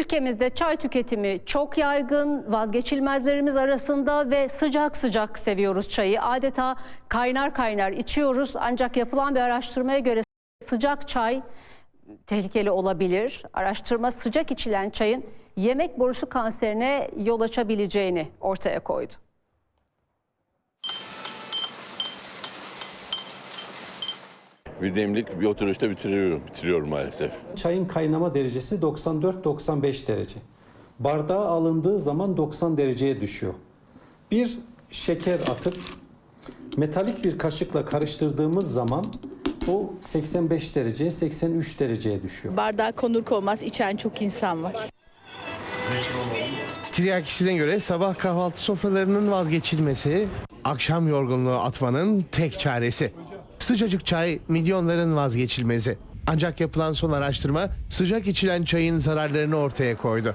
Ülkemizde çay tüketimi çok yaygın, vazgeçilmezlerimiz arasında ve sıcak sıcak seviyoruz çayı. Adeta kaynar kaynar içiyoruz ancak yapılan bir araştırmaya göre sıcak çay tehlikeli olabilir. Araştırma sıcak içilen çayın yemek borusu kanserine yol açabileceğini ortaya koydu. Bir demlik bir oturuşta bitiriyorum, bitiriyorum maalesef. Çayın kaynama derecesi 94-95 derece. Bardağa alındığı zaman 90 dereceye düşüyor. Bir şeker atıp metalik bir kaşıkla karıştırdığımız zaman o 85 dereceye 83 dereceye düşüyor. Bardağa konur konmaz içen çok insan var. Tiryakisine göre sabah kahvaltı sofralarının vazgeçilmesi, akşam yorgunluğu atmanın tek çaresi. Sıcacık çay milyonların vazgeçilmezi. Ancak yapılan son araştırma sıcak içilen çayın zararlarını ortaya koydu.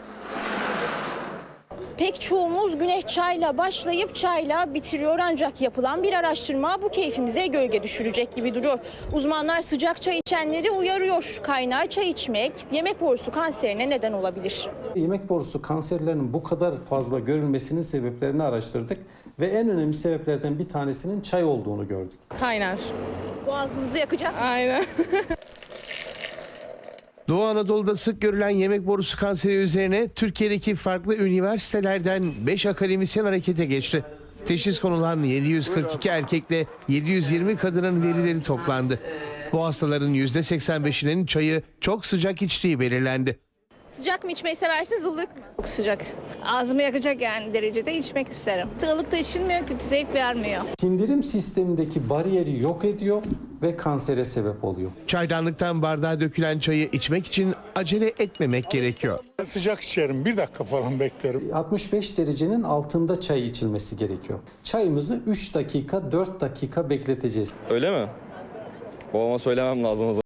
Pek çoğumuz güneş çayla başlayıp çayla bitiriyor ancak yapılan bir araştırma bu keyfimize gölge düşürecek gibi duruyor. Uzmanlar sıcak çay içenleri uyarıyor. Kaynar çay içmek yemek borusu kanserine neden olabilir. Yemek borusu kanserlerinin bu kadar fazla görülmesinin sebeplerini araştırdık ve en önemli sebeplerden bir tanesinin çay olduğunu gördük. Kaynar. Boğazınızı yakacak. Aynen. Doğu Anadolu'da sık görülen yemek borusu kanseri üzerine Türkiye'deki farklı üniversitelerden 5 akademisyen harekete geçti. Teşhis konulan 742 erkekle 720 kadının verileri toplandı. Bu hastaların %85'inin çayı çok sıcak içtiği belirlendi. Sıcak mı içmeyi seversiniz ılık? Çok sıcak. Ağzımı yakacak yani derecede içmek isterim. Ilık da içilmiyor ki zevk vermiyor. Sindirim sistemindeki bariyeri yok ediyor ve kansere sebep oluyor. Çaydanlıktan bardağa dökülen çayı içmek için acele etmemek gerekiyor. Sıcak içerim. Bir dakika falan beklerim. 65 derecenin altında çay içilmesi gerekiyor. Çayımızı 3 dakika 4 dakika bekleteceğiz. Öyle mi? Babama söylemem lazım o zaman.